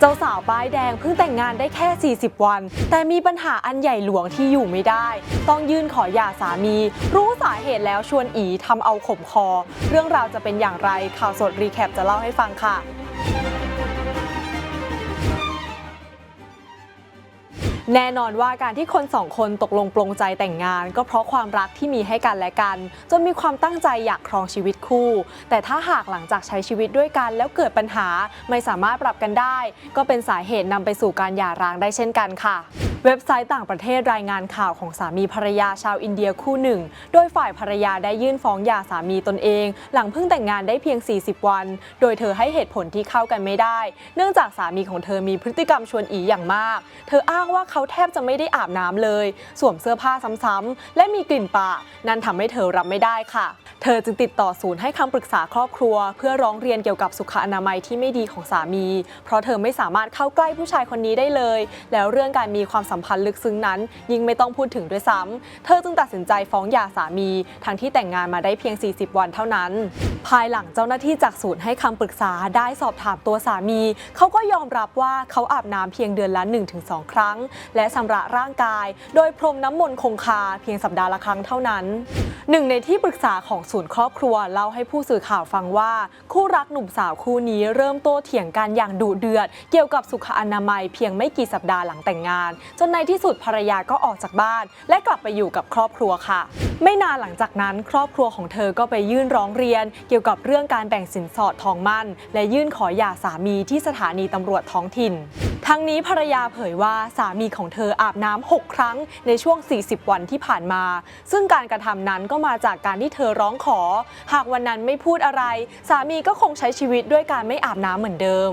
เจ้าสาวป้ายแดงเพิ่งแต่งงานได้แค่ 40 วัน แต่มีปัญหาอันใหญ่หลวงที่อยู่ไม่ได้ ต้องยื่นขอหย่าสามี รู้สาเหตุแล้วชวนอีทำเอาขมคอ เรื่องราวจะเป็นอย่างไรข่าวสดรีแคปจะเล่าให้ฟังค่ะ แน่นอนว่าการที่คนสองคนตกลงปลงใจแต่งงาน ก็เพราะความรักที่มีให้กันและกันจนมีความตั้งใจอยากครองชีวิตคู่ แต่ถ้าหากหลังจากใช้ชีวิตด้วยกันแล้วเกิดปัญหาไม่สามารถปรับกันได้ ก็เป็นสาเหตุนำไปสู่การหย่าร้างได้เช่นกันค่ะเว็บไซต์ต่างประเทศรายงานข่าวของสามีภรรยาชาวอินเดียคู่หนึ่ง โดยฝ่ายภรรยาได้ยื่นฟ้องหย่าสามีตนเอง หลังเพิ่งแต่งงานได้เพียง 40 วัน โดยเธอให้เหตุผลที่เข้ากันไม่ได้ เนื่องจากสามีของเธอมีพฤติกรรมชวนอีอย่างมาก เธออ้างว่าเขาแทบจะไม่ได้อาบน้ำเลย สวมเสื้อผ้าซ้ำๆและมีกลิ่นปากนั่นทำให้เธอรับไม่ได้ค่ะ เธอจึงติดต่อศูนย์ให้คำปรึกษาครอบครัว เพื่อร้องเรียนเกี่ยวกับสุขอนามัยที่ไม่ดีของสามี เพราะเธอไม่สามารถเข้าใกล้ผู้ชายคนนี้ได้เลย แล้วเรื่องการมีความสัมพันธ์ลึกซึ้งนั้น ยิ่งไม่ต้องพูดถึงด้วยซ้ำเธอจึงตัดสินใจฟ้องหย่าสามี ทั้งที่แต่งงานมาได้เพียง 40 วันเท่านั้น ภายหลังเจ้าหน้าที่จากศูนย์ให้คำปรึกษาได้สอบถามตัวสามี เขาก็ยอมรับว่าเขาอาบน้ำเพียงเดือนละ 1-2 ครั้งและชำระร่างกาย โดยพรมน้ำมนต์คงคาเพียงสัปดาห์ละครั้งเท่านั้นหนึ่งในที่ปรึกษาของศูนย์ครอบครัวเล่าให้ผู้สื่อข่าวฟังว่า คู่รักหนุ่มสาวคู่นี้เริ่มโต้เถียงกันอย่างดุเดือด เกี่ยวกับสุขอนามัยเพียงไม่กี่สัปดาห์หลังแต่งงาน จนในที่สุดภรรยาก็ออกจากบ้าน และกลับไปอยู่กับครอบครัวค่ะ ไม่นานหลังจากนั้น ครอบครัวของเธอก็ไปยื่นร้องเรียน เกี่ยวกับเรื่องการแบ่งสินสอดทองมั่น และยื่นขอหย่าสามีที่สถานีตำรวจท้องถิ่น ทั้งนี้ภรรยาเผยว่าสามีของเธออาบน้ำ 6 ครั้งในช่วง 40 วันที่ผ่านมา ซึ่งการกระทำนั้นก็มาจากการที่เธอร้องขอ หากวันนั้นไม่พูดอะไร สามีก็คงใช้ชีวิตด้วยการไม่อาบน้ำเหมือนเดิม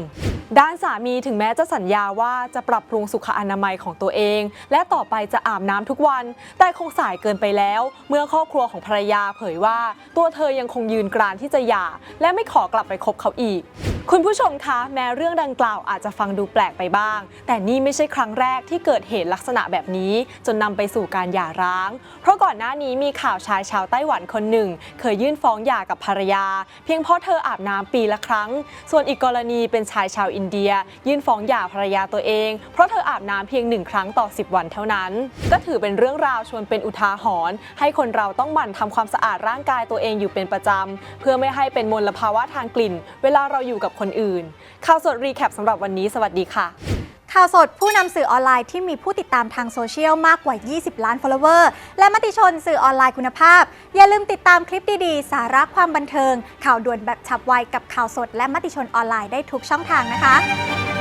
ด้านสามีถึงแม้จะสัญญาว่าจะปรับปรุงสุขอนามัยของตัวเอง และต่อไปจะอาบน้ำทุกวัน แต่คงสายเกินไปแล้ว เมื่อครอบครัวของภรรยาเผยว่า ตัวเธอยังคงยืนกรานที่จะหย่า และไม่ขอกลับไปคบเขาอีก คุณผู้ชมคะ แม้เรื่องดังกล่าวอาจจะฟังดูแปลกไปบ้าง แต่นี่ไม่ใช่ครั้งแรกที่เกิดเหตุลักษณะแบบนี้ จนนำไปสู่การหย่าร้าง เพราะก่อนหน้านี้มีข่าวชายชาวไต้หวันคนหนึ่ง เคยยื่นฟ้องหย่ากับภรรยา เพียงเพราะเธออาบน้ำปีละครั้ง ส่วนอีกกรณีเป็นชายชาวอินเดีย ยื่นฟ้องหย่าภรรยาตัวเอง เพราะเธออาบน้ำเพียงหนึ่งครั้งต่อ 10 วันเท่านั้น ก็ถือเป็นเรื่องราวชวนเป็นอุทาหรณ์ให้คนเราต้องหมั่นทำความสะอาดร่างกายตัวเองอยู่เป็นประจำเพื่อไม่ให้เป็นมลภาวะทางกลิ่น เวลาเราอยู่กับคนอื่น ข่าวสดรีแคปสำหรับวันนี้ สวัสดีค่ะ ข่าวสดผู้นำสื่อออนไลน์ที่มีผู้ติดตามทางโซเชียลมากกว่า 20 ล้าน follower และมติชนสื่อออนไลน์คุณภาพ อย่าลืมติดตามคลิปดีๆ สาระความบันเทิง ข่าวด่วนแบบฉับไวกับข่าวสด และมติชนออนไลน์ได้ทุกช่องทางนะคะ